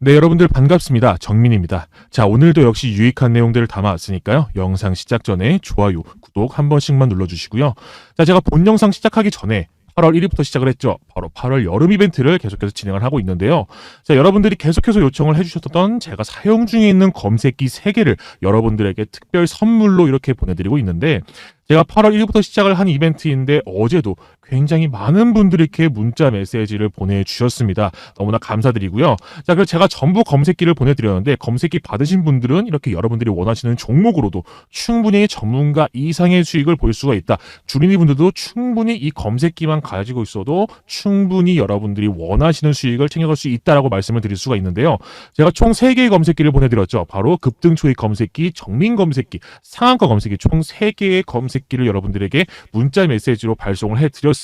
네, 여러분들 반갑습니다. 정민입니다. 자, 오늘도 역시 유익한 내용들을 담아왔으니까요. 영상 시작 전에 좋아요, 구독 한 번씩만 눌러주시고요. 자, 제가 본 영상 시작하기 전에 8월 1일부터 시작을 했죠. 바로 8월 여름 이벤트를 계속해서 진행을 하고 있는데요. 자, 여러분들이 계속해서 요청을 해주셨던 제가 사용 중에 있는 검색기 3개를 여러분들에게 특별 선물로 이렇게 보내드리고 있는데, 제가 8월 1일부터 시작을 한 이벤트인데 어제도 굉장히 많은 분들이 이렇게 문자 메시지를 보내주셨습니다. 너무나 감사드리고요. 자, 그래서 제가 전부 검색기를 보내드렸는데 검색기 받으신 분들은 이렇게 여러분들이 원하시는 종목으로도 충분히 전문가 이상의 수익을 볼 수가 있다. 주린이 분들도 충분히 이 검색기만 가지고 있어도 충분히 여러분들이 원하시는 수익을 챙겨갈 수 있다라고 말씀을 드릴 수가 있는데요. 제가 총 3개의 검색기를 보내드렸죠. 바로 급등 초입 검색기, 정민 검색기, 상한가 검색기 총 3개의 검색기를 여러분들에게 문자 메시지로 발송을 해드렸습니다.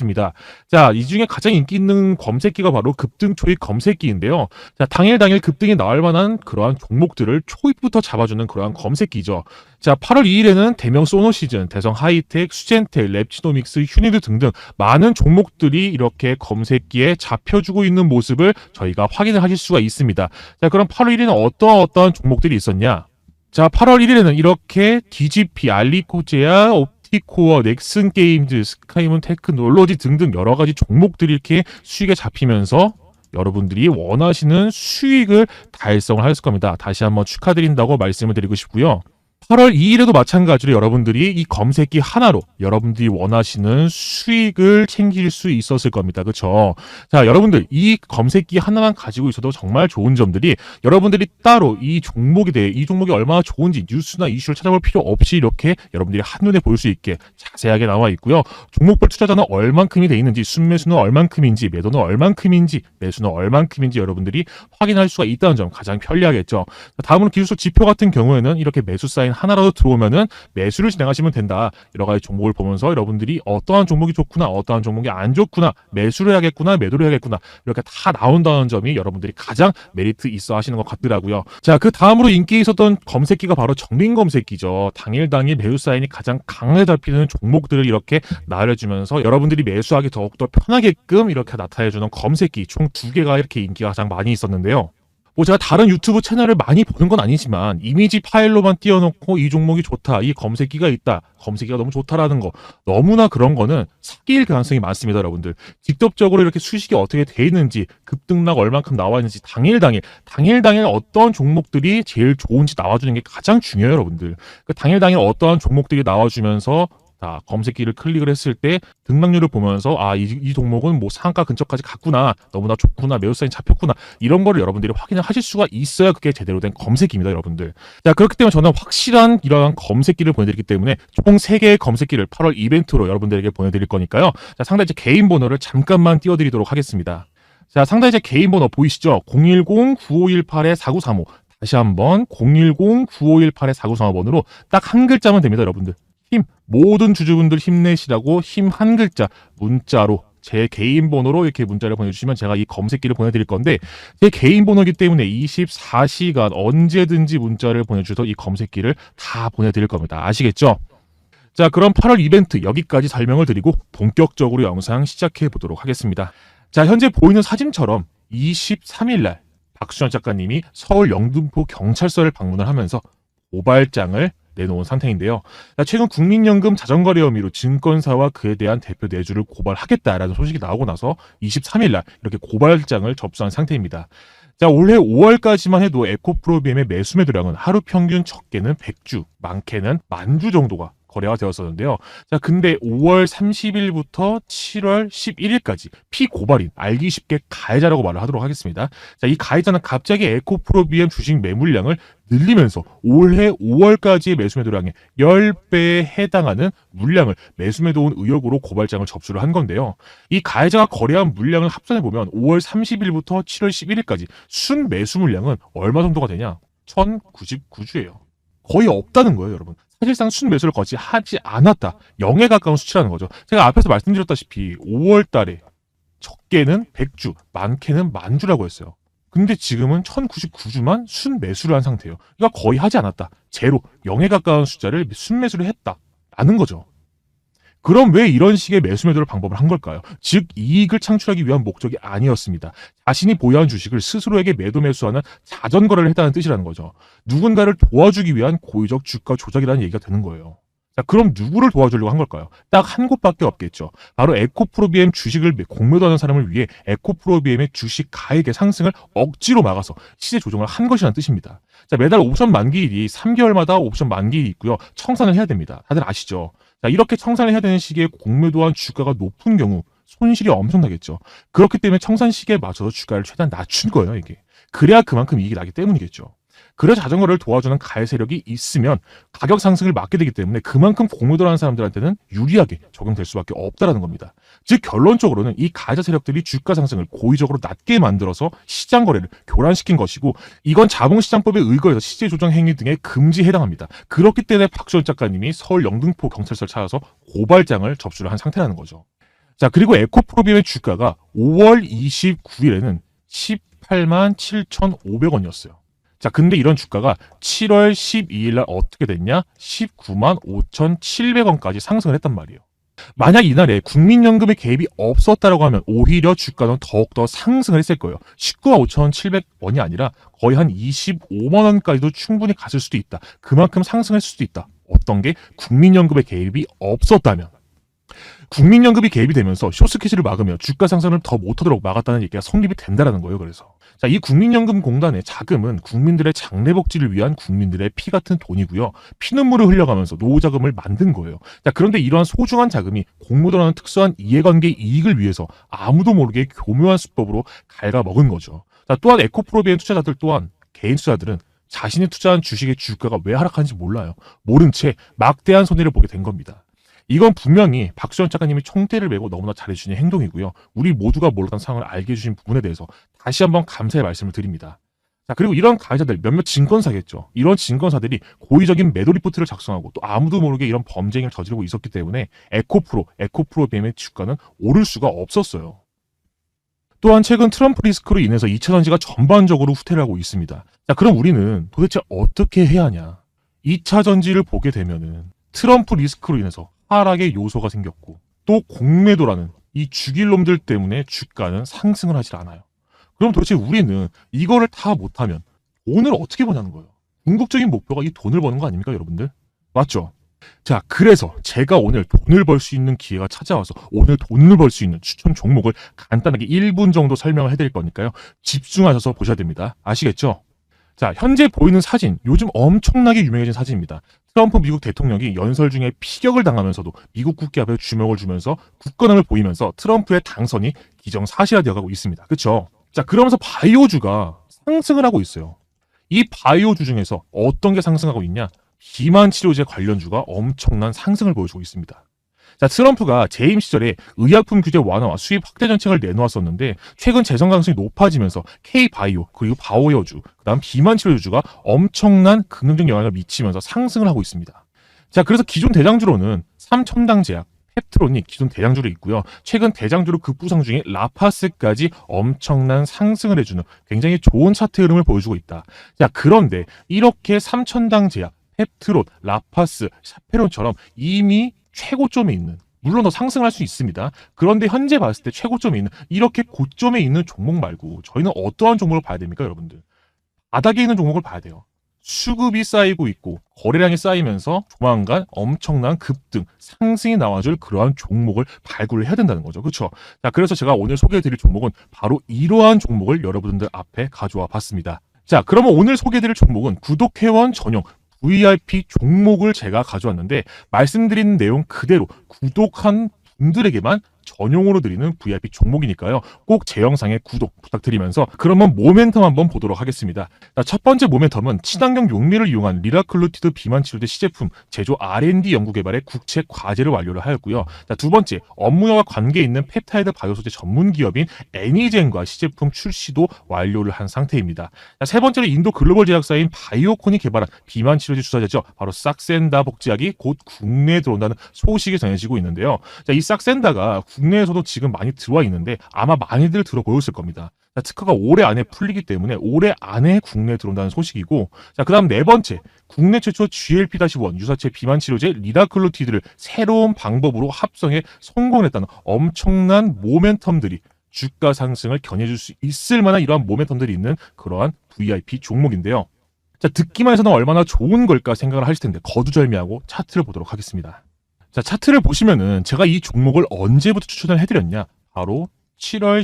자, 이 중에 가장 인기 있는 검색기가 바로 급등 초입 검색기인데요. 자, 당일 당일 급등이 나올 만한 그러한 종목들을 초입부터 잡아주는 그러한 검색기죠. 자, 8월 2일에는 대명 소노 시즌, 대성 하이텍, 수젠텔, 랩치노믹스, 휴니드 등등 많은 종목들이 이렇게 검색기에 잡혀주고 있는 모습을 저희가 확인을 하실 수가 있습니다. 자, 그럼 8월 1일에는 어떠한 어떠한 종목들이 있었냐? 자, 8월 1일에는 이렇게 DGP, 알리코제아, 옵티코어, 넥슨 게임즈, 스카이문 테크놀로지 등등 여러 가지 종목들이 이렇게 수익에 잡히면서 여러분들이 원하시는 수익을 달성을 하였을 겁니다. 다시 한번 축하드린다고 말씀을 드리고 싶고요. 8월 2일에도 마찬가지로 여러분들이 이 검색기 하나로 여러분들이 원하시는 수익을 챙길 수 있었을 겁니다. 그렇죠? 자, 여러분들 이 검색기 하나만 가지고 있어도 정말 좋은 점들이 여러분들이 따로 이 종목에 대해 이 종목이 얼마나 좋은지 뉴스나 이슈를 찾아볼 필요 없이 이렇게 여러분들이 한눈에 볼 수 있게 자세하게 나와 있고요. 종목별 투자자는 얼만큼이 돼 있는지, 순매수는 얼만큼인지, 매도는 얼만큼인지, 매수는 얼만큼인지 여러분들이 확인할 수가 있다는 점 가장 편리하겠죠. 자, 다음으로 기술적 지표 같은 경우에는 이렇게 매수 사인 하나라도 들어오면은 매수를 진행하시면 된다. 여러 가지 종목을 보면서 여러분들이 어떠한 종목이 좋구나, 어떠한 종목이 안 좋구나, 매수를 해야겠구나, 매도를 해야겠구나 이렇게 다 나온다는 점이 여러분들이 가장 메리트 있어 하시는 것 같더라고요. 자, 그 다음으로 인기 있었던 검색기가 바로 정민 검색기죠. 당일 당일 매수 사인이 가장 강하게 잡히는 종목들을 이렇게 나열해주면서 여러분들이 매수하기 더욱더 편하게끔 이렇게 나타내주는 검색기 총 두 개가 이렇게 인기가 가장 많이 있었는데요. 뭐 제가 다른 유튜브 채널을 많이 보는 건 아니지만 이미지 파일로만 띄워놓고 이 종목이 좋다, 이 검색기가 있다, 검색기가 너무 좋다라는 거 너무나 그런 거는 사기일 가능성이 많습니다, 여러분들. 직접적으로 이렇게 수식이 어떻게 돼 있는지 급등락 얼만큼 나와 있는지 당일 당일 당일 당일 어떤 종목들이 제일 좋은지 나와주는 게 가장 중요해요, 여러분들. 그 당일 당일 어떠한 종목들이 나와주면서 자, 검색기를 클릭을 했을 때 등락률을 보면서 아, 이, 이 종목은 뭐 상한가 근처까지 갔구나. 너무나 좋구나. 매우 사인 잡혔구나. 이런 거를 여러분들이 확인을 하실 수가 있어야 그게 제대로 된 검색기입니다, 여러분들. 자, 그렇기 때문에 저는 확실한 이러한 검색기를 보내드리기 때문에 총 3개의 검색기를 8월 이벤트로 여러분들에게 보내드릴 거니까요. 자, 상당히 제 개인 번호를 잠깐만 띄워드리도록 하겠습니다. 자, 상당히 제 개인 번호 보이시죠? 010-9518-4935. 다시 한번 010-9518-4935번으로 딱 한 글자면 됩니다, 여러분들. 힘 모든 주주분들 힘내시라고 힘 한 글자 문자로 제 개인 번호로 이렇게 문자를 보내주시면 제가 이 검색기를 보내드릴 건데 제 개인 번호이기 때문에 24시간 언제든지 문자를 보내주셔서 이 검색기를 다 보내드릴 겁니다. 아시겠죠? 자 그럼 8월 이벤트 여기까지 설명을 드리고 본격적으로 영상 시작해 보도록 하겠습니다. 자 현재 보이는 사진처럼 23일날 박수현 작가님이 서울 영등포 경찰서를 방문을 하면서 고발장을 내놓은 상태인데요. 자, 최근 국민연금 자전거래 혐의로 증권사와 그에 대한 대표 내주를 고발하겠다라는 소식이 나오고 나서 23일 날 이렇게 고발장을 접수한 상태입니다. 자, 올해 5월까지만 해도 에코프로비엠의 매수 매도량은 하루 평균 적게는 100주, 많게는 만주 정도가 거래가 되었었는데요. 자, 근데 5월 30일부터 7월 11일까지 피고발인 알기 쉽게 가해자라고 말을 하도록 하겠습니다. 자, 이 가해자는 갑자기 에코프로비엠 주식 매물량을 늘리면서 올해 5월까지의 매수 매도량의 10배에 해당하는 물량을 매수 매도 온 의혹으로 고발장을 접수를 한 건데요. 이 가해자가 거래한 물량을 합산해 보면 5월 30일부터 7월 11일까지 순 매수 물량은 얼마 정도가 되냐? 1099주예요. 거의 없다는 거예요, 여러분. 사실상 순 매수를 거치 하지 않았다. 0에 가까운 수치라는 거죠. 제가 앞에서 말씀드렸다시피 5월 달에 적게는 100주, 많게는 만주라고 했어요. 근데 지금은 1099주만 순 매수를 한 상태예요. 그러니까 거의 하지 않았다. 제로, 0에 가까운 숫자를 순 매수를 했다. 라는 거죠. 그럼 왜 이런 식의 매수 매도를 방법을 한 걸까요? 즉 이익을 창출하기 위한 목적이 아니었습니다. 자신이 보유한 주식을 스스로에게 매도 매수하는 자전 거래를 했다는 뜻이라는 거죠. 누군가를 도와주기 위한 고의적 주가 조작이라는 얘기가 되는 거예요. 자, 그럼 누구를 도와주려고 한 걸까요? 딱 한 곳밖에 없겠죠. 바로 에코프로비엠 주식을 공매도하는 사람을 위해 에코프로비엠의 주식 가액의 상승을 억지로 막아서 시세 조정을 한 것이라는 뜻입니다. 자, 매달 옵션 만기일이 3개월마다 옵션 만기일이 있고요. 청산을 해야 됩니다. 다들 아시죠? 자, 이렇게 청산을 해야 되는 시기에 공매 도한 주가가 높은 경우 손실이 엄청나겠죠. 그렇기 때문에 청산 시기에 맞춰서 주가를 최대한 낮춘 거예요, 이게. 그래야 그만큼 이익이 나기 때문이겠죠. 그래 자전거를 도와주는 가해 세력이 있으면 가격 상승을 막게 되기 때문에 그만큼 공매도를 하는 사람들한테는 유리하게 적용될 수밖에 없다라는 겁니다. 즉 결론적으로는 이 가해자 세력들이 주가 상승을 고의적으로 낮게 만들어서 시장 거래를 교란시킨 것이고 이건 자본시장법에 의거해서 시세 조정 행위 등의 금지에 해당합니다. 그렇기 때문에 박수원 작가님이 서울 영등포 경찰서를 찾아서 고발장을 접수를 한 상태라는 거죠. 자 그리고 에코프로비엠의 주가가 5월 29일에는 18만 7,500원이었어요. 자, 근데 이런 주가가 7월 12일 날 어떻게 됐냐? 19만 5,700원까지 상승을 했단 말이에요. 만약 이날에 국민연금의 개입이 없었다라고 하면 오히려 주가는 더욱더 상승을 했을 거예요. 19만 5,700원이 아니라 거의 한 25만 원까지도 충분히 갔을 수도 있다. 그만큼 상승할 수도 있다. 어떤 게 국민연금의 개입이 없었다면 국민연금이 개입이 되면서 쇼스캐시를 막으며 주가 상승을 더 못하도록 막았다는 얘기가 성립이 된다라는 거예요. 그래서 자, 이 국민연금공단의 자금은 국민들의 장래복지를 위한 국민들의 피 같은 돈이고요. 피눈물을 흘려가면서 노후자금을 만든 거예요. 자, 그런데 이러한 소중한 자금이 공모도라는 특수한 이해관계 이익을 위해서 아무도 모르게 교묘한 수법으로 갉아먹은 거죠. 자, 또한 에코프로비엔 투자자들 또한 개인 투자들은 자신이 투자한 주식의 주가가 왜 하락하는지 몰라요. 모른 채 막대한 손해를 보게 된 겁니다. 이건 분명히 박수현 작가님이 총대를 메고 너무나 잘해주신 행동이고요. 우리 모두가 몰랐던 상황을 알게 해주신 부분에 대해서 다시 한번 감사의 말씀을 드립니다. 자, 그리고 이런 가해자들 몇몇 증권사겠죠. 이런 증권사들이 고의적인 매도 리포트를 작성하고 또 아무도 모르게 이런 범죄 행위를 저지르고 있었기 때문에 에코프로, 에코프로 BM의 주가는 오를 수가 없었어요. 또한 최근 트럼프 리스크로 인해서 2차 전지가 전반적으로 후퇴를 하고 있습니다. 자, 그럼 우리는 도대체 어떻게 해야 하냐? 2차 전지를 보게 되면은 트럼프 리스크로 인해서 하락의 요소가 생겼고 또 공매도라는 이 죽일 놈들 때문에 주가는 상승을 하질 않아요. 그럼 도대체 우리는 이거를 다 못하면 돈을 어떻게 버냐는 거예요. 궁극적인 목표가 이 돈을 버는 거 아닙니까, 여러분들? 맞죠? 자, 그래서 제가 오늘 돈을 벌 수 있는 기회가 찾아와서 오늘 돈을 벌 수 있는 추천 종목을 간단하게 1분 정도 설명을 해드릴 거니까요. 집중하셔서 보셔야 됩니다. 아시겠죠? 자, 현재 보이는 사진, 요즘 엄청나게 유명해진 사진입니다. 트럼프 미국 대통령이 연설 중에 피격을 당하면서도 미국 국기 앞에 주먹을 주면서 굳건함을 보이면서 트럼프의 당선이 기정사실화되어 가고 있습니다. 그쵸? 자, 그러면서 바이오주가 상승을 하고 있어요. 이 바이오주 중에서 어떤 게 상승하고 있냐? 비만 치료제 관련주가 엄청난 상승을 보여주고 있습니다. 자, 트럼프가 재임 시절에 의약품 규제 완화와 수입 확대 정책을 내놓았었는데 최근 재정 가능성이 높아지면서 K-바이오 그리고 바이오주 그다음 비만 치료주가 엄청난 긍정적 영향을 미치면서 상승을 하고 있습니다. 자, 그래서 기존 대장주로는 삼첨당 제약, 펩트론이 기존 대장주로 있고요. 최근 대장주로 급부상 중에 라파스까지 엄청난 상승을 해주는 굉장히 좋은 차트 흐름을 보여주고 있다. 자, 그런데 이렇게 삼천당 제약, 펩트론, 라파스, 샤페론처럼 이미 최고점에 있는 물론 더 상승할 수 있습니다. 그런데 현재 봤을 때 최고점에 있는 이렇게 고점에 있는 종목 말고 저희는 어떠한 종목을 봐야 됩니까, 여러분들? 바닥에 있는 종목을 봐야 돼요. 수급이 쌓이고 있고 거래량이 쌓이면서 조만간 엄청난 급등 상승이 나와줄 그러한 종목을 발굴을 해야 된다는 거죠. 그렇죠? 자, 그래서 제가 오늘 소개해드릴 종목은 바로 이러한 종목을 여러분들 앞에 가져와 봤습니다. 자, 그러면 오늘 소개해드릴 종목은 구독회원 전용 VIP 종목을 제가 가져왔는데 말씀드린 내용 그대로 구독한 분들에게만 전용으로 드리는 VIP 종목이니까요. 꼭 제 영상에 구독 부탁드리면서 그러면 모멘텀 한번 보도록 하겠습니다. 자, 첫 번째 모멘텀은 친환경 용매를 이용한 리라클루티드 비만 치료제 시제품 제조 R&D 연구 개발의 국책 과제를 완료를 하였고요. 자, 두 번째 업무와 관계 있는 펩타이드 바이오 소재 전문 기업인 애니젠과 시제품 출시도 완료를 한 상태입니다. 자, 세 번째로 인도 글로벌 제약사인 바이오콘이 개발한 비만 치료제 주사제죠. 바로 싹센다 복제약이 곧 국내에 들어온다는 소식이 전해지고 있는데요. 자, 이 싹센다가 국내에서도 지금 많이 들어와 있는데 아마 많이들 들어보셨을 겁니다. 자, 특허가 올해 안에 풀리기 때문에 올해 안에 국내에 들어온다는 소식이고 자, 그 다음 네 번째. 국내 최초 GLP-1 유사체 비만 치료제 리다클로티드를 새로운 방법으로 합성해 성공했다는 엄청난 모멘텀들이 주가 상승을 견해줄 수 있을 만한 이러한 모멘텀들이 있는 그러한 VIP 종목인데요. 자, 듣기만 해서는 얼마나 좋은 걸까 생각을 하실 텐데 거두절미하고 차트를 보도록 하겠습니다. 자, 차트를 보시면은 제가 이 종목을 언제부터 추천을 해드렸냐? 바로 7월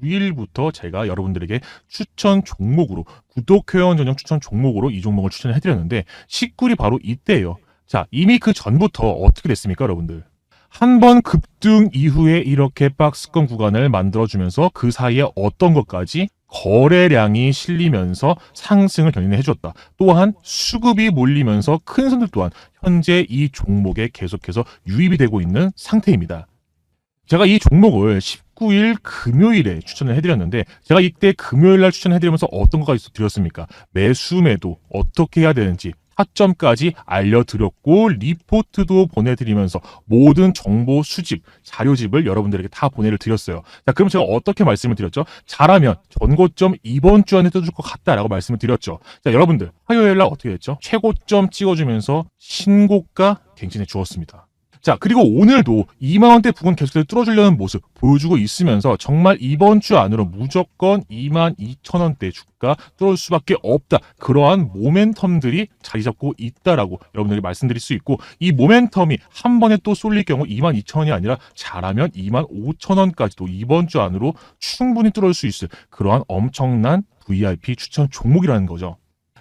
19일부터 제가 여러분들에게 추천 종목으로 구독 회원 전용 추천 종목으로 이 종목을 추천해드렸는데 19일이 바로 이때예요. 자, 이미 그 전부터 어떻게 됐습니까, 여러분들? 한 번 급등 이후에 이렇게 박스권 구간을 만들어주면서 그 사이에 어떤 것까지 거래량이 실리면서 상승을 견인해 주었다. 또한 수급이 몰리면서 큰 손들 또한 현재 이 종목에 계속해서 유입이 되고 있는 상태입니다. 제가 이 종목을 19일 금요일에 추천을 해드렸는데 제가 이때 금요일 날 추천해드리면서 어떤 것까지 드렸습니까? 매수 매도 어떻게 해야 되는지 타점까지 알려드렸고 리포트도 보내드리면서 모든 정보 수집 자료집을 여러분들에게 다 보내드렸어요. 자 그럼 제가 어떻게 말씀을 드렸죠? 잘하면 전고점 이번 주 안에 떠줄 것 같다라고 말씀을 드렸죠. 자 여러분들 화요일 날 어떻게 됐죠? 최고점 찍어주면서 신고가 갱신해 주었습니다. 자, 그리고 오늘도 2만원대 부근 계속해서 뚫어주려는 모습 보여주고 있으면서 정말 이번 주 안으로 무조건 2만 2천원대 주가 뚫을 수밖에 없다. 그러한 모멘텀들이 자리 잡고 있다라고 여러분들이 말씀드릴 수 있고 이 모멘텀이 한 번에 또 쏠릴 경우 2만 2천원이 아니라 잘하면 2만 5천원까지도 이번 주 안으로 충분히 뚫을 수 있을 그러한 엄청난 VIP 추천 종목이라는 거죠.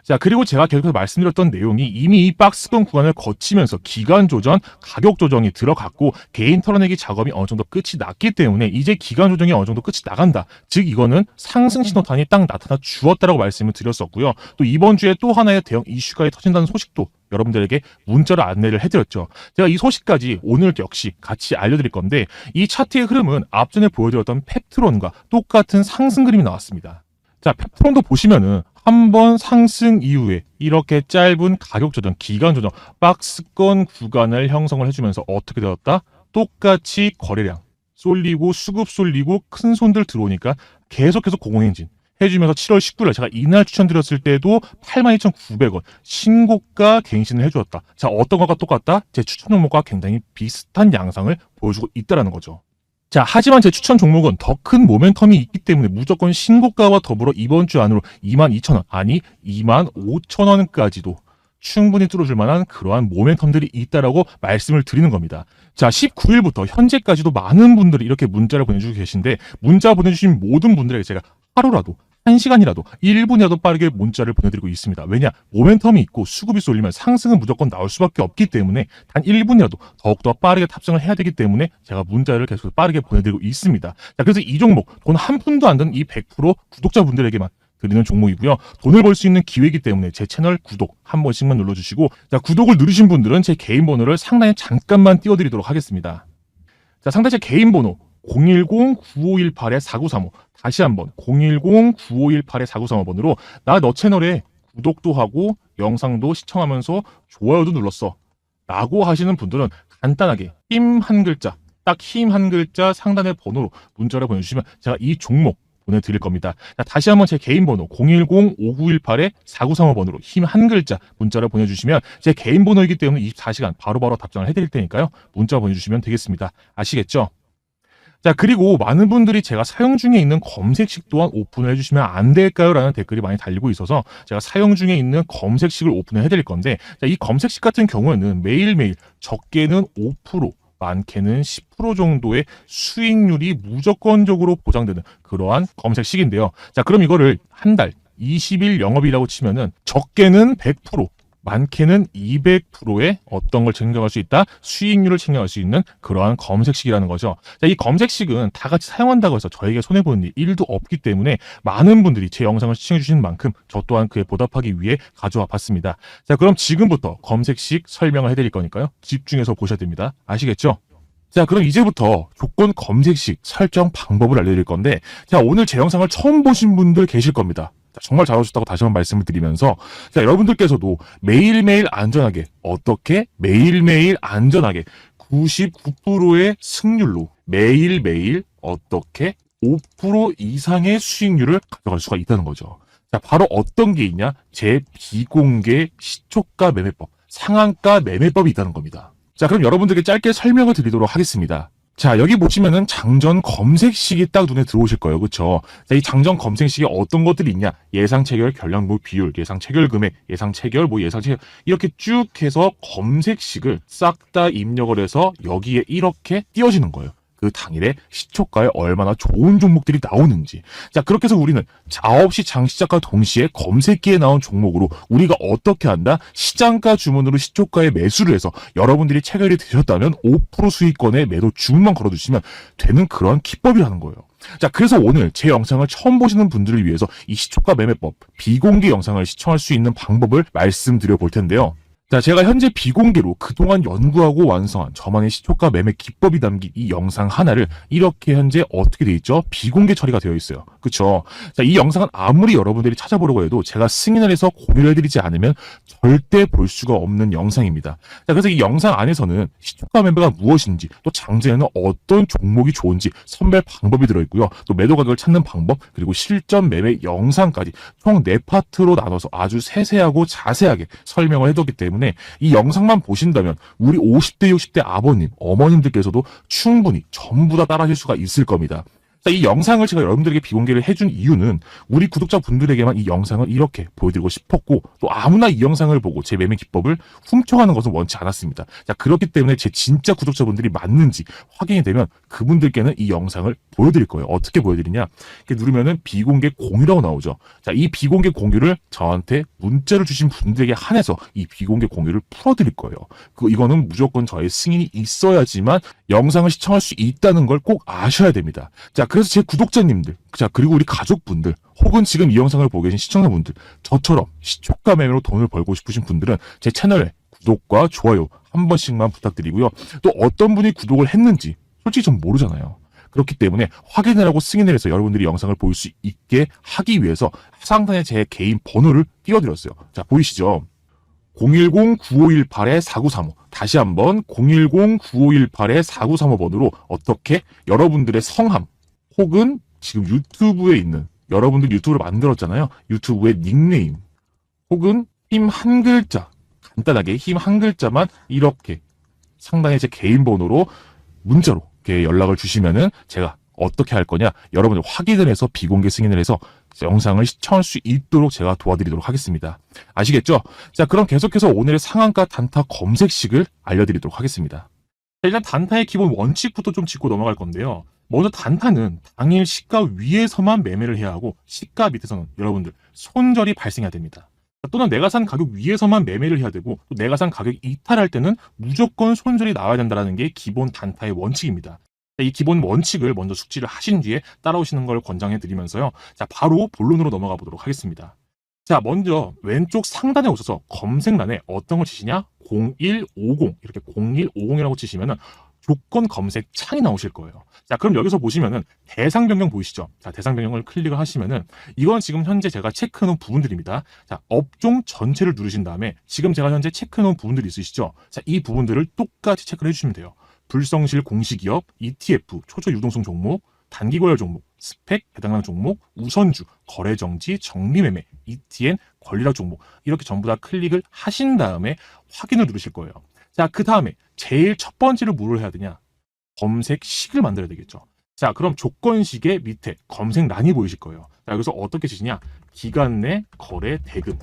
자, 그리고 제가 계속해서 말씀드렸던 내용이 이미 이 박스권 구간을 거치면서 기간 조정, 가격 조정이 들어갔고 개인 털어내기 작업이 어느 정도 끝이 났기 때문에 이제 기간 조정이 어느 정도 끝이 나간다. 즉 이거는 상승 신호탄이 딱 나타나 주었다라고 말씀을 드렸었고요. 또 이번 주에 또 하나의 대형 이슈가 터진다는 소식도 여러분들에게 문자로 안내를 해드렸죠. 제가 이 소식까지 오늘 역시 같이 알려드릴 건데 이 차트의 흐름은 앞전에 보여드렸던 펩트론과 똑같은 상승 그림이 나왔습니다. 자, 펩트론도 보시면은 한 번 상승 이후에 이렇게 짧은 가격 조정, 기간 조정, 박스권 구간을 형성을 해주면서 어떻게 되었다? 똑같이 거래량 쏠리고 수급 쏠리고 큰 손들 들어오니까 계속해서 공공행진 해주면서 7월 19일 제가 이날 추천드렸을 때도 82,900원 신고가 갱신을 해주었다. 자 어떤 것과 똑같다? 제 추천 종목과 굉장히 비슷한 양상을 보여주고 있다라는 거죠. 자, 하지만 제 추천 종목은 더 큰 모멘텀이 있기 때문에 무조건 신고가와 더불어 이번 주 안으로 22,000원, 아니 25,000원까지도 충분히 뚫어줄 만한 그러한 모멘텀들이 있다라고 말씀을 드리는 겁니다. 자, 19일부터 현재까지도 많은 분들이 이렇게 문자를 보내주고 계신데 문자 보내주신 모든 분들에게 제가 하루라도 1시간이라도 1분이라도 빠르게 문자를 보내드리고 있습니다. 왜냐? 모멘텀이 있고 수급이 쏠리면 상승은 무조건 나올 수밖에 없기 때문에 단 1분이라도 더욱더 빠르게 탑승을 해야 되기 때문에 제가 문자를 계속 빠르게 보내드리고 있습니다. 자, 그래서 이 종목 돈 한 푼도 안 드는 이 100% 구독자분들에게만 드리는 종목이고요. 돈을 벌 수 있는 기회이기 때문에 제 채널 구독 한 번씩만 눌러주시고 자 구독을 누르신 분들은 제 개인 번호를 상단에 잠깐만 띄워드리도록 하겠습니다. 자 상단 제 개인 번호 010-9518-4935 다시 한번 010-9518-4935번으로 나 너 채널에 구독도 하고 영상도 시청하면서 좋아요도 눌렀어 라고 하시는 분들은 간단하게 힘 한 글자 딱 힘 한 글자 상단의 번호로 문자를 보내주시면 제가 이 종목 보내드릴 겁니다. 자, 다시 한번 제 개인 번호 010-5918-4935번으로 힘 한 글자 문자를 보내주시면 제 개인 번호이기 때문에 24시간 바로바로 답장을 해드릴 테니까요. 문자 보내주시면 되겠습니다. 아시겠죠? 자, 그리고 많은 분들이 제가 사용 중에 있는 검색식 또한 오픈을 해주시면 안 될까요? 라는 댓글이 많이 달리고 있어서 제가 사용 중에 있는 검색식을 오픈을 해드릴 건데, 자, 이 검색식 같은 경우에는 매일매일 적게는 5%, 많게는 10% 정도의 수익률이 무조건적으로 보장되는 그러한 검색식인데요. 자, 그럼 이거를 한 달, 20일 영업이라고 치면은 적게는 100%, 많게는 200%의 어떤 걸 챙겨갈 수 있다? 수익률을 챙겨갈 수 있는 그러한 검색식이라는 거죠. 자, 이 검색식은 다 같이 사용한다고 해서 저에게 손해보는 일 1도 없기 때문에 많은 분들이 제 영상을 시청해주시는 만큼 저 또한 그에 보답하기 위해 가져와 봤습니다. 자, 그럼 지금부터 검색식 설명을 해드릴 거니까요. 집중해서 보셔야 됩니다. 아시겠죠? 자, 그럼 이제부터 조건 검색식 설정 방법을 알려드릴 건데, 자, 오늘 제 영상을 처음 보신 분들 계실 겁니다. 자, 정말 잘하셨다고 다시 한번 말씀을 드리면서, 자, 여러분들께서도 매일매일 안전하게, 어떻게 매일매일 안전하게 99%의 승률로 매일매일 어떻게 5% 이상의 수익률을 가져갈 수가 있다는 거죠. 자, 바로 어떤 게 있냐? 제 비공개 시초가 매매법, 상한가 매매법이 있다는 겁니다. 자, 그럼 여러분들께 짧게 설명을 드리도록 하겠습니다. 자, 여기 보시면은 장전 검색식이 딱 눈에 들어오실 거예요. 자, 이 장전 검색식에 어떤 것들이 있냐? 예상 체결 결량부 비율, 예상 체결 금액, 예상 체결, 뭐 예상 체결, 이렇게 쭉 해서 검색식을 싹 다 입력을 해서 여기에 이렇게 띄워지는 거예요. 그 당일에 시초가에 얼마나 좋은 종목들이 나오는지. 자, 그렇게 해서 우리는 자업시 장 시작과 동시에 검색기에 나온 종목으로 우리가 어떻게 한다? 시장가 주문으로 시초가에 매수를 해서 여러분들이 체결이 되셨다면 5% 수익권에 매도 주문만 걸어주시면 되는 그런 기법이라는 거예요. 자, 그래서 오늘 제 영상을 처음 보시는 분들을 위해서 이 시초가 매매법, 비공개 영상을 시청할 수 있는 방법을 말씀드려 볼 텐데요. 자, 제가 현재 비공개로 그동안 연구하고 완성한 저만의 시초가 매매 기법이 담긴 이 영상 하나를 이렇게 현재 어떻게 돼 있죠? 비공개 처리가 되어 있어요. 그쵸? 자, 이 영상은 아무리 여러분들이 찾아보려고 해도 제가 승인을 해서 공유를 해드리지 않으면 절대 볼 수가 없는 영상입니다. 자, 그래서 이 영상 안에서는 시초가 매매가 무엇인지, 또 장전에는 어떤 종목이 좋은지 선별 방법이 들어있고요. 또 매도 가격을 찾는 방법, 그리고 실전 매매 영상까지 총네 파트로 나눠서 아주 세세하고 자세하게 설명을 해뒀기 때문에 이 영상만 보신다면 우리 50대, 60대 아버님, 어머님들께서도 충분히 전부 다 따라하실 수가 있을 겁니다. 자, 이 영상을 제가 여러분들에게 비공개를 해준 이유는 우리 구독자분들에게만 이 영상을 이렇게 보여드리고 싶었고 또 아무나 이 영상을 보고 제 매매 기법을 훔쳐가는 것은 원치 않았습니다. 자, 그렇기 때문에 제 진짜 구독자분들이 맞는지 확인이 되면 그분들께는 이 영상을 보여드릴 거예요. 어떻게 보여드리냐? 이렇게 누르면은 비공개 공유라고 나오죠. 자, 이 비공개 공유를 저한테 문자를 주신 분들에게 한해서 이 비공개 공유를 풀어드릴 거예요. 그, 이거는 무조건 저의 승인이 있어야지만 영상을 시청할 수 있다는 걸 꼭 아셔야 됩니다. 자, 그 래서 제 구독자님들, 자, 그리고 우리 가족분들, 혹은 지금 이 영상을 보고 계신 시청자분들, 저처럼 시초가 매매로 돈을 벌고 싶으신 분들은 제 채널에 구독과 좋아요 한 번씩만 부탁드리고요. 또 어떤 분이 구독을 했는지 솔직히 전 모르잖아요. 그렇기 때문에 확인을 하고 승인을 해서 여러분들이 영상을 볼 수 있게 하기 위해서 상단에 제 개인 번호를 띄워드렸어요. 자, 보이시죠? 010-9518-4935 다시 한번 010-9518-4935번으로 어떻게 여러분들의 성함 혹은 지금 유튜브에 있는 여러분들 유튜브를 만들었잖아요. 유튜브의 닉네임 혹은 힘 한 글자 간단하게 힘 한 글자만 이렇게 상단에 제 개인 번호로 문자로 이렇게 연락을 주시면은 제가 어떻게 할 거냐 여러분들 확인을 해서 비공개 승인을 해서 영상을 시청할 수 있도록 제가 도와드리도록 하겠습니다. 아시겠죠? 자, 그럼 계속해서 오늘의 상한가 단타 검색식을 알려드리도록 하겠습니다. 자, 일단 단타의 기본 원칙부터 좀 짚고 넘어갈 건데요. 먼저 단타는 당일 시가 위에서만 매매를 해야 하고 시가 밑에서는 여러분들 손절이 발생해야 됩니다. 또는 내가 산 가격 위에서만 매매를 해야 되고 또 내가 산 가격 이탈할 때는 무조건 손절이 나와야 된다는 게 기본 단타의 원칙입니다. 이 기본 원칙을 먼저 숙지를 하신 뒤에 따라오시는 걸 권장해 드리면서요. 자, 바로 본론으로 넘어가 보도록 하겠습니다. 자, 먼저 왼쪽 상단에 오셔서 검색란에 어떤 걸 치시냐? 0150 이렇게 0150이라고 치시면은 조건 검색 창이 나오실 거예요. 자, 그럼 여기서 보시면은 대상 변경 보이시죠? 자, 대상 변경을 클릭을 하시면은 이건 지금 현재 제가 체크해 놓은 부분들입니다. 자, 업종 전체를 누르신 다음에 지금 제가 현재 체크해 놓은 부분들이 있으시죠? 자, 이 부분들을 똑같이 체크를 해 주시면 돼요. 불성실 공시기업, ETF, 초저 유동성 종목, 단기 거래 종목, 스펙, 해당하는 종목, 우선주, 거래 정지, 정리 매매, ETN, 권리락 종목 이렇게 전부 다 클릭을 하신 다음에 확인을 누르실 거예요. 자, 그 다음에 제일 첫 번째로 뭐를 해야 되냐? 검색식을 만들어야 되겠죠. 자, 그럼 조건식의 밑에 검색란이 보이실 거예요. 자, 여기서 어떻게 치시냐? 기간 내 거래 대금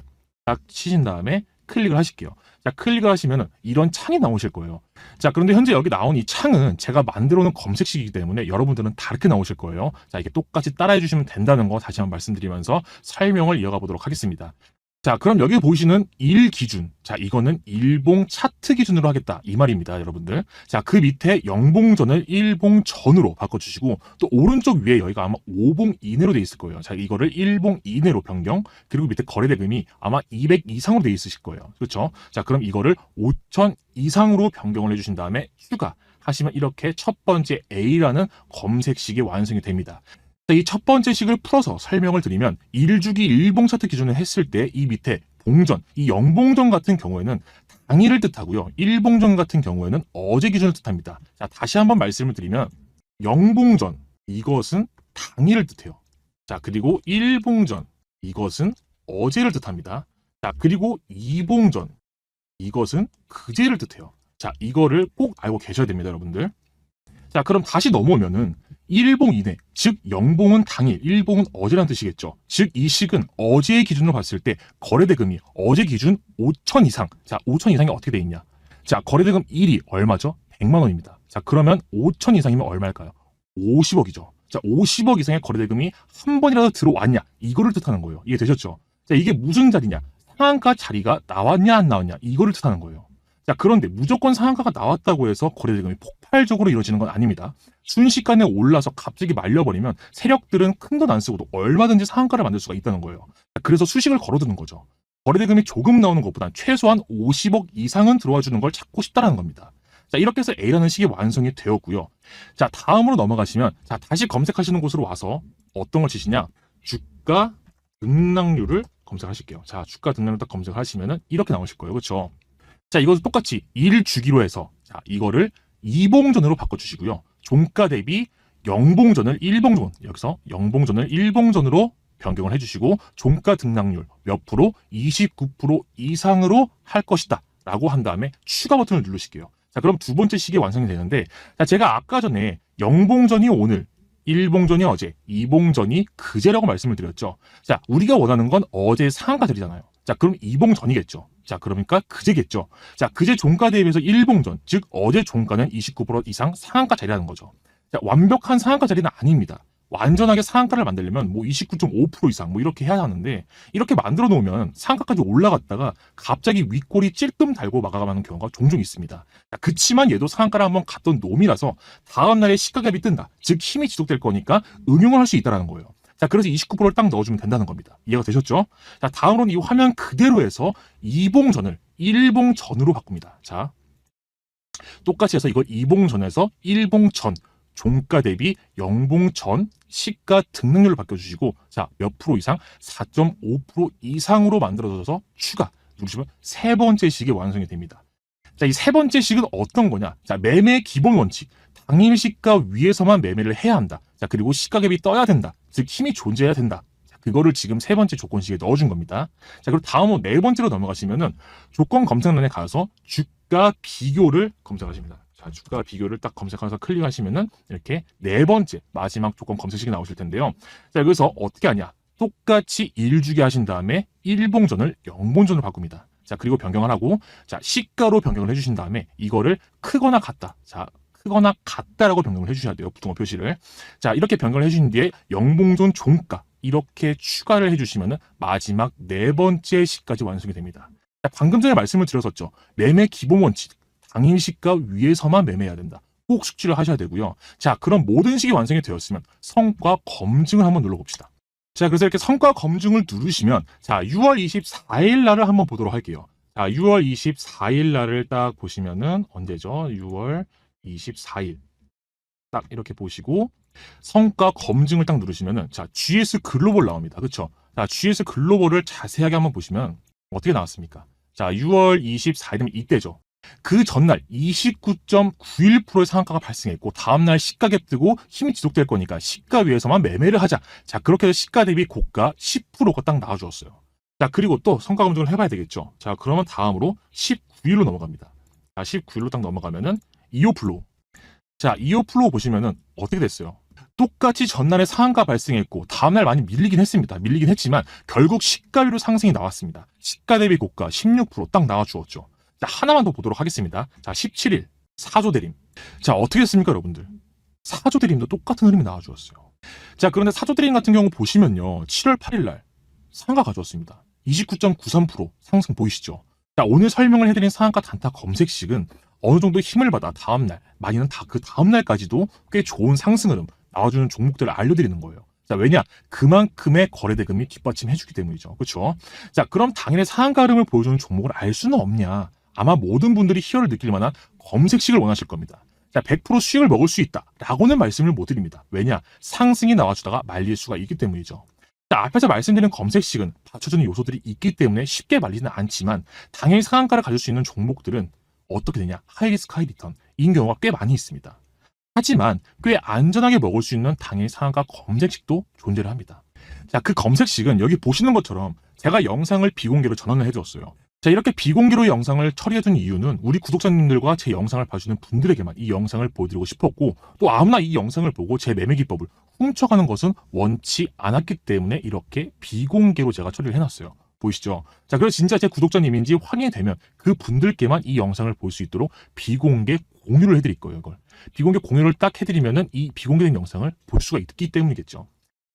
딱 치신 다음에 클릭을 하실게요. 자, 클릭을 하시면 이런 창이 나오실 거예요. 자, 그런데 현재 여기 나온 이 창은 제가 만들어 놓은 검색식이기 때문에 여러분들은 다르게 나오실 거예요. 자, 이게 똑같이 따라해 주시면 된다는 거 다시 한번 말씀드리면서 설명을 이어가 보도록 하겠습니다. 자, 그럼 여기 보이시는 일 기준. 자, 이거는 일봉 차트 기준으로 하겠다. 이 말입니다, 여러분들. 자, 그 밑에 영봉전을 일봉 전으로 바꿔주시고, 또 오른쪽 위에 여기가 아마 5봉 이내로 돼 있을 거예요. 자, 이거를 1봉 이내로 변경, 그리고 밑에 거래대금이 아마 200 이상으로 돼 있으실 거예요. 그렇죠? 자, 그럼 이거를 5천 이상으로 변경을 해주신 다음에 추가 하시면 이렇게 첫 번째 A라는 검색식이 완성이 됩니다. 이 첫 번째 식을 풀어서 설명을 드리면 1주기 일봉 차트 기준을 했을 때 이 밑에 봉전, 이 영봉전 같은 경우에는 당일을 뜻하고요. 일봉전 같은 경우에는 어제 기준을 뜻합니다. 자, 다시 한번 말씀을 드리면 영봉전 이것은 당일을 뜻해요. 자, 그리고 일봉전 이것은 어제를 뜻합니다. 자, 그리고 이봉전 이것은 그제를 뜻해요. 자, 이거를 꼭 알고 계셔야 됩니다, 여러분들. 자, 그럼 다시 넘어오면은 일봉 이내, 즉 영봉은 당일, 일봉은 어제란 뜻이겠죠. 즉 이 식은 어제의 기준으로 봤을 때 거래대금이 어제 기준 5천 이상. 자, 5천 이상이 어떻게 돼 있냐? 자, 거래대금 1이 얼마죠? 100만 원입니다. 자, 그러면 5천 이상이면 얼마일까요? 50억이죠. 자, 50억 이상의 거래대금이 한 번이라도 들어왔냐? 이거를 뜻하는 거예요. 이해 되셨죠? 자, 이게 무슨 자리냐? 상한가 자리가 나왔냐 안 나왔냐? 이거를 뜻하는 거예요. 자, 그런데 무조건 상한가가 나왔다고 해서 거래대금이 폭발적으로 이루어지는 건 아닙니다. 순식간에 올라서 갑자기 말려버리면 세력들은 큰 돈 안 쓰고도 얼마든지 상한가를 만들 수가 있다는 거예요. 자, 그래서 수식을 걸어두는 거죠. 거래대금이 조금 나오는 것보단 최소한 50억 이상은 들어와 주는 걸 찾고 싶다라는 겁니다. 자, 이렇게 해서 A라는 식이 완성이 되었고요. 자, 다음으로 넘어가시면, 자, 다시 검색하시는 곳으로 와서 어떤 걸 치시냐? 주가 등락률을 검색하실게요. 자, 주가 등락률 딱 검색하시면은 이렇게 나오실 거예요. 그렇죠? 자, 이것도 똑같이 1 주기로 해서 자, 이거를 이봉전으로 바꿔 주시고요. 종가 대비 영봉전을 일봉전 여기서 영봉전을 일봉전으로 변경을 해 주시고 종가 등락률 몇 프로? 29% 이상으로 할 것이다 라고 한 다음에 추가 버튼을 누르실게요. 자 그럼 두 번째 식이 완성이 되는데 자 제가 아까 전에 영봉전이 오늘 일봉전이 어제 이봉전이 그제라고 말씀을 드렸죠. 자 우리가 원하는 건 어제 상한가들이잖아요. 자 그럼 이봉전이겠죠 자 그러니까 그제겠죠 자 그제 종가 대비해서 일봉전 즉 어제 종가는 29% 이상 상한가 자리라는 거죠 자, 완벽한 상한가 자리는 아닙니다. 완전하게 상한가를 만들려면 뭐 29.5% 이상 뭐 이렇게 해야 하는데 이렇게 만들어 놓으면 상한가까지 올라갔다가 갑자기 윗골이 찔끔 달고 마감하는 경우가 종종 있습니다. 자, 그치만 얘도 상한가를 한번 갔던 놈이라서 다음 날에 시가갭이 뜬다. 즉 힘이 지속될 거니까 응용을 할 수 있다라는 거예요. 자, 그래서 29%를 딱 넣어주면 된다는 겁니다. 이해가 되셨죠? 자, 다음으로는 이 화면 그대로 해서 이봉전을 일봉전으로 바꿉니다. 자, 똑같이 해서 이걸 이봉전에서 일봉전 종가 대비 영봉전 시가 등락률을 바꿔주시고 자 몇 프로 이상 4.5% 이상으로 만들어져서 추가 누르시면 세 번째 식이 완성이 됩니다. 자 이 세 번째 식은 어떤 거냐? 자 매매 기본 원칙 당일 시가 위에서만 매매를 해야 한다. 자 그리고 시가갭이 떠야 된다. 즉 힘이 존재해야 된다. 자, 그거를 지금 세 번째 조건식에 넣어준 겁니다. 자 그리고 다음으로 네 번째로 넘어가시면은 조건 검색란에 가서 주가 비교를 검색하십니다. 자, 주가 비교를 딱 검색하면서 클릭하시면은 이렇게 네 번째 마지막 조건 검색식이 나오실 텐데요. 자, 여기서 어떻게 하냐? 똑같이 1주기 하신 다음에 1봉전을 0봉전으로 바꿉니다. 자, 그리고 변경을 하고 자, 시가로 변경을 해 주신 다음에 이거를 크거나 같다. 자, 크거나 같다라고 변경을 해 주셔야 돼요. 부등호 표시를. 자, 이렇게 변경을 해 주신 뒤에 0봉전 종가 이렇게 추가를 해 주시면은 마지막 네 번째 시까지 완성이 됩니다. 자, 방금 전에 말씀을 드렸었죠. 매매 기본 원칙. 당일 시가 위에서만 매매해야 된다. 꼭 숙지를 하셔야 되고요. 자, 그럼 모든 식이 완성이 되었으면 성과 검증을 한번 눌러봅시다. 자, 그래서 이렇게 성과 검증을 누르시면 자, 6월 24일 날을 한번 보도록 할게요. 자, 6월 24일 날을 딱 보시면은 언제죠? 6월 24일. 딱 이렇게 보시고 성과 검증을 딱 누르시면은 자, GS 글로벌 나옵니다. 그렇죠? 자, GS 글로벌을 자세하게 한번 보시면 어떻게 나왔습니까? 자, 6월 24일이면 이때죠. 그 전날 29.91%의 상한가가 발생했고 다음날 시가갭 뜨고 힘이 지속될 거니까 시가 위에서만 매매를 하자. 자 그렇게 해서 시가 대비 고가 10%가 딱 나와주었어요. 자 그리고 또 성과 검증을 해봐야 되겠죠. 자 그러면 다음으로 19일로 넘어갑니다. 자 19일로 딱 넘어가면은 이오플로우. 자 이오플로우 보시면은 어떻게 됐어요? 똑같이 전날에 상한가 발생했고 다음날 많이 밀리긴 했습니다. 밀리긴 했지만 결국 시가 위로 상승이 나왔습니다. 시가 대비 고가 16%딱 나와주었죠. 자, 하나만 더 보도록 하겠습니다. 자, 17일 사조 대림. 자, 어떻게 했습니까, 여러분들? 사조 대림도 똑같은 흐름이 나와주었어요. 자, 그런데 사조 대림 같은 경우 보시면요. 7월 8일 날 상가 가져왔습니다. 29.93% 상승 보이시죠? 자, 오늘 설명을 해드린 상한가 단타 검색식은 어느 정도 힘을 받아 다음날, 많이는 다 그 다음날까지도 꽤 좋은 상승 흐름 나와주는 종목들을 알려드리는 거예요. 자, 왜냐? 그만큼의 거래대금이 뒷받침해주기 때문이죠. 그렇죠? 자, 그럼 당연히 상한가 흐름을 보여주는 종목을 알 수는 없냐? 아마 모든 분들이 희열을 느낄 만한 검색식을 원하실 겁니다. 자, 100% 수익을 먹을 수 있다. 라고는 말씀을 못 드립니다. 왜냐? 상승이 나와주다가 말릴 수가 있기 때문이죠. 자, 앞에서 말씀드린 검색식은 받쳐주는 요소들이 있기 때문에 쉽게 말리지는 않지만 당연히 상한가를 가질 수 있는 종목들은 어떻게 되냐? 하이 리스크 하이 리턴 인 경우가 꽤 많이 있습니다. 하지만 꽤 안전하게 먹을 수 있는 당일 상한가 검색식도 존재를 합니다. 자, 그 검색식은 여기 보시는 것처럼 제가 영상을 비공개로 전환을 해주었어요. 자, 이렇게 비공개로 영상을 처리해둔 이유는 우리 구독자님들과 제 영상을 봐주는 분들에게만 이 영상을 보여드리고 싶었고 또 아무나 이 영상을 보고 제 매매 기법을 훔쳐가는 것은 원치 않았기 때문에 이렇게 비공개로 제가 처리를 해놨어요. 보이시죠? 자, 그래서 진짜 제 구독자님인지 확인이 되면 그 분들께만 이 영상을 볼 수 있도록 비공개 공유를 해드릴 거예요, 이걸. 비공개 공유를 딱 해드리면은 이 비공개된 영상을 볼 수가 있기 때문이겠죠.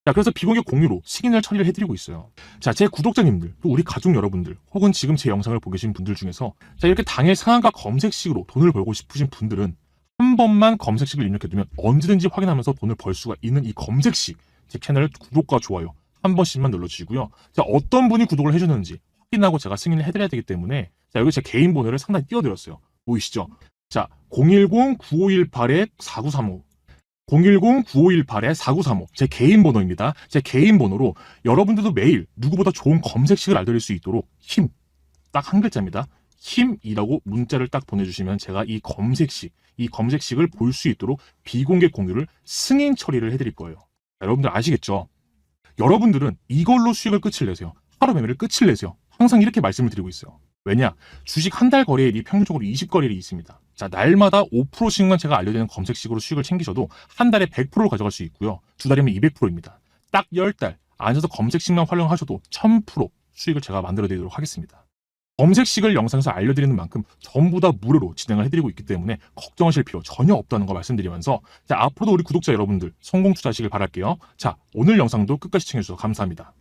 자, 그래서 비공개 공유로 승인을 처리를 해드리고 있어요. 자, 제 구독자님들, 또 우리 가족 여러분들, 혹은 지금 제 영상을 보고 계신 분들 중에서 자, 이렇게 당일 상한가 검색식으로 돈을 벌고 싶으신 분들은 한 번만 검색식을 입력해두면 언제든지 확인하면서 돈을 벌 수가 있는 이 검색식, 제 채널 구독과 좋아요 한 번씩만 눌러주시고요. 자, 어떤 분이 구독을 해주는지 확인하고 제가 승인을 해드려야 되기 때문에 자, 여기 제 개인 번호를 상당히 띄워드렸어요. 보이시죠? 자, 010-9518-4935 010-9518-4935. 제 개인 번호입니다. 제 개인 번호로 여러분들도 매일 누구보다 좋은 검색식을 알려드릴 수 있도록 힘. 딱 한 글자입니다. 힘이라고 문자를 딱 보내주시면 제가 이 검색식, 이 검색식을 볼 수 있도록 비공개 공유를 승인 처리를 해드릴 거예요. 자, 여러분들 아시겠죠? 여러분들은 이걸로 수익을 끝을 내세요. 하루 매매를 끝을 내세요. 항상 이렇게 말씀을 드리고 있어요. 왜냐? 주식 한 달 거래일이 평균적으로 20거래일이 있습니다. 자, 날마다 5%씩만 제가 알려드리는 검색식으로 수익을 챙기셔도 한 달에 100%를 가져갈 수 있고요. 두 달이면 200%입니다. 딱 10달 앉아서 검색식만 활용하셔도 1000% 수익을 제가 만들어 드리도록 하겠습니다. 검색식을 영상에서 알려드리는 만큼 전부 다 무료로 진행을 해드리고 있기 때문에 걱정하실 필요 전혀 없다는 거 말씀드리면서 자, 앞으로도 우리 구독자 여러분들 성공 투자하시길 바랄게요. 자, 오늘 영상도 끝까지 시청해주셔서 감사합니다.